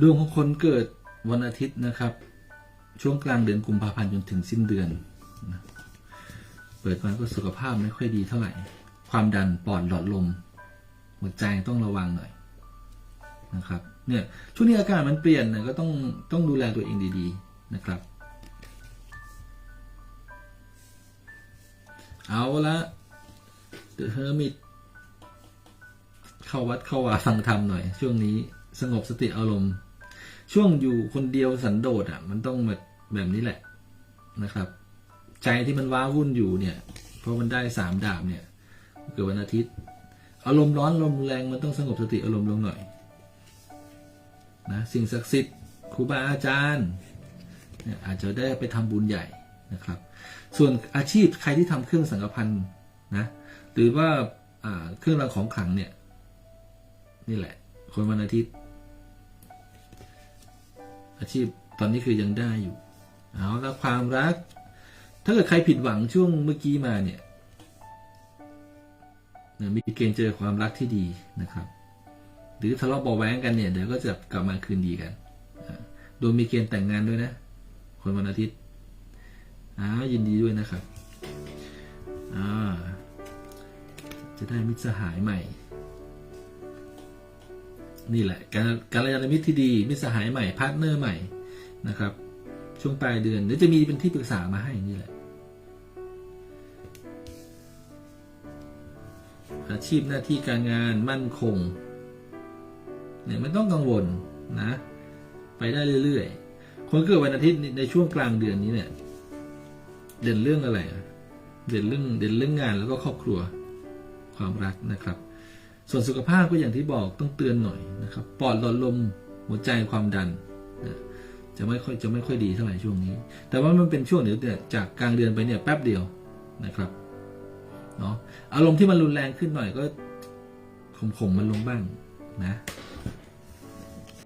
ดวงของคนเกิดวันอาทิตย์นะครับ ช่วงกลางเดือนกุมภาพันธ์จนถึงสิ้นเดือนนะเปิดมาก็สุขภาพไม่ค่อยดีเท่าไหร่ ความดันปอดหลอดลมหัวใจต้องระวังหน่อยนะครับเนี่ยช่วงนี้อากาศมันเปลี่ยนนะก็ต้องต้องดูแลตัวเองดีๆนะครับ เอาละเดอะเฮอร์มิตเข้าวัดเข้าวาฟังธรรมหน่อย ช่วงนี้ สงบสติอารมณ์ ช่วงอยู่คนเดียวสันโดษอะ มันต้องแบบแบบนี้แหละนะครับ ใจที่มันว้าวุ่นอยู่เนี่ยเพราะมันได้สามดาบเนี่ย เกิดวันอาทิตย์ อารมณ์ร้อนลมแรงมันต้องสงบสติอารมณ์ลงหน่อยนะสิ่งศักดิ์สิทธิ์ครูบาอาจารย์เนี่ยอาจจะได้ไปทำบุญใหญ่นะครับ ส่วนอาชีพใครที่ทำเครื่องสังกพันธ์นะหรือว่าอ่าเครื่องรางของขลังเนี่ย นี่แหละ คนวันอาทิตย์ อาชีพตอนนี้คือยังได้อยู่ เอาแล้วความรัก ถ้าเกิดใครผิดหวังช่วงเมื่อกี้มาเนี่ยมีเกณฑ์เจอความรักที่ดีนะครับ หรือทะเลาะเบาะแว้งกันเนี่ยเดี๋ยวก็จะกลับมาคืนดีกันโดยมีเกณฑ์แต่งงานด้วยนะ คนวันอาทิตย์อ้าวยินดีด้วยนะครับอ่าจะได้มิตรสหายใหม่ นี่แหละการการยานมิตรที่ดีมิสหายใหม่พาร์ทเนอร์ใหม่นะครับ ช่วงปลายเดือนเดี๋ยวจะมีเป็นที่ปรึกษามาให้นี่แหละ อาชีพหน้าที่การงานมั่นคงเนี่ยไม่ต้องกังวลนะ ไปได้เรื่อยๆ คนเกิดวันอาทิตย์ในช่วงกลางเดือนนี้เนี่ย เด่นเรื่องอะไรเด่นเรื่องเด่นเรื่องงานแล้วก็ครอบครัวความรักนะครับ ส่วนสุขภาพก็อย่างที่บอกต้องเตือนหน่อย นะครับปอดหลอดลมหัวใจความดันนะจะไม่ค่อยจะไม่ค่อยดีเท่าไหร่ช่วงนี้ แต่ว่ามันเป็นช่วงเดี๋ยวเนี่ยจากกลางเดือนไปเนี่ยแป๊บเดียวนะครับเนาะอารมณ์ที่มันรุนแรงขึ้นหน่อยก็ข่มๆมันลงบ้างนะ